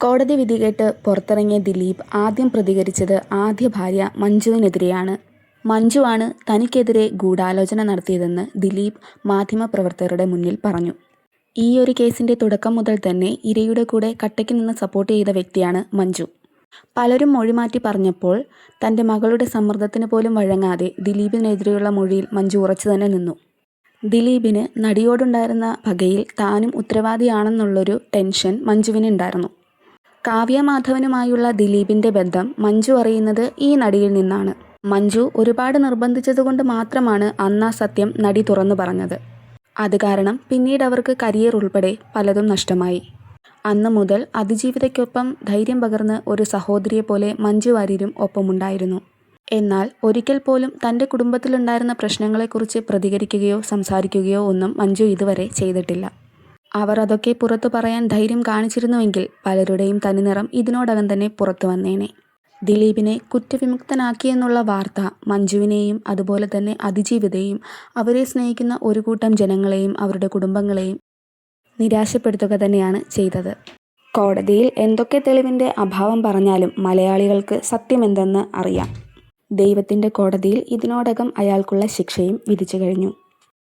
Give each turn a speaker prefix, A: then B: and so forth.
A: കോടതി വിധി കേട്ട് പുറത്തിറങ്ങിയ ദിലീപ് ആദ്യം പ്രതികരിച്ചത് ആദ്യ ഭാര്യ മഞ്ജുവിനെതിരെയാണ്. മഞ്ജുവാണ് തനിക്കെതിരെ ഗൂഢാലോചന നടത്തിയതെന്ന് ദിലീപ് മാധ്യമപ്രവർത്തകരുടെ മുന്നിൽ പറഞ്ഞു. ഈ ഒരു കേസിന്റെ തുടക്കം മുതൽ തന്നെ ഇരയുടെ കൂടെ കട്ടയ്ക്ക് നിന്ന് സപ്പോർട്ട് ചെയ്ത വ്യക്തിയാണ് മഞ്ജു. പലരും മൊഴിമാറ്റി പറഞ്ഞപ്പോൾ തന്റെ മകളുടെ സമ്മർദ്ദത്തിന് പോലും വഴങ്ങാതെ ദിലീപിനെതിരെയുള്ള മൊഴിയിൽ മഞ്ജു ഉറച്ചു തന്നെ നിന്നു. ദിലീപിന് നടിയോടുണ്ടായിരുന്ന പകയിൽ താനും ഉത്തരവാദിയാണെന്നുള്ളൊരു ടെൻഷൻ മഞ്ജുവിനുണ്ടായിരുന്നു. കാവ്യ മാധവനുമായുള്ള ദിലീപിന്റെ ബന്ധം മഞ്ജു അറിയുന്നത് ഈ നടിയിൽ നിന്നാണ്. മഞ്ജു ഒരുപാട് നിർബന്ധിച്ചതുകൊണ്ട് മാത്രമാണ് അന്നാ സത്യം നടി തുറന്നു പറഞ്ഞത്. അത് കാരണം പിന്നീട് അവർക്ക് കരിയർ ഉൾപ്പെടെ പലതും നഷ്ടമായി. അന്ന് മുതൽ അതിജീവിതയ്ക്കൊപ്പം ധൈര്യം പകർന്ന് ഒരു സഹോദരിയെ പോലെ മഞ്ജു വാര്യരും ഒപ്പമുണ്ടായിരുന്നു. എന്നാൽ ഒരിക്കൽ പോലും തന്റെ കുടുംബത്തിലുണ്ടായിരുന്ന പ്രശ്നങ്ങളെക്കുറിച്ച് പ്രതികരിക്കുകയോ സംസാരിക്കുകയോ ഒന്നും മഞ്ജു ഇതുവരെ ചെയ്തിട്ടില്ല. അവർ അതൊക്കെ പുറത്തു പറയാൻ ധൈര്യം കാണിച്ചിരുന്നുവെങ്കിൽ പലരുടെയും തനിനിറം ഇതിനോടകം തന്നെ പുറത്തു വന്നേനെ. ദിലീപിനെ കുറ്റവിമുക്തനാക്കിയെന്നുള്ള വാർത്ത മഞ്ജുവിനെയും അതുപോലെ തന്നെ അതിജീവിതയെയും അവരെ സ്നേഹിക്കുന്ന ഒരു കൂട്ടം ജനങ്ങളെയും അവരുടെ കുടുംബങ്ങളെയും നിരാശപ്പെടുത്തുക തന്നെയാണ് ചെയ്തത്. കോടതിയിൽ എന്തൊക്കെ തെളിവിന്റെ അഭാവം പറഞ്ഞാലും മലയാളികൾക്ക് സത്യമെന്തെന്ന് അറിയാം. ദൈവത്തിന്റെ കോടതിയിൽ ഇതിനോടകം അയാൾക്കുള്ള ശിക്ഷയും വിധിച്ചു കഴിഞ്ഞു.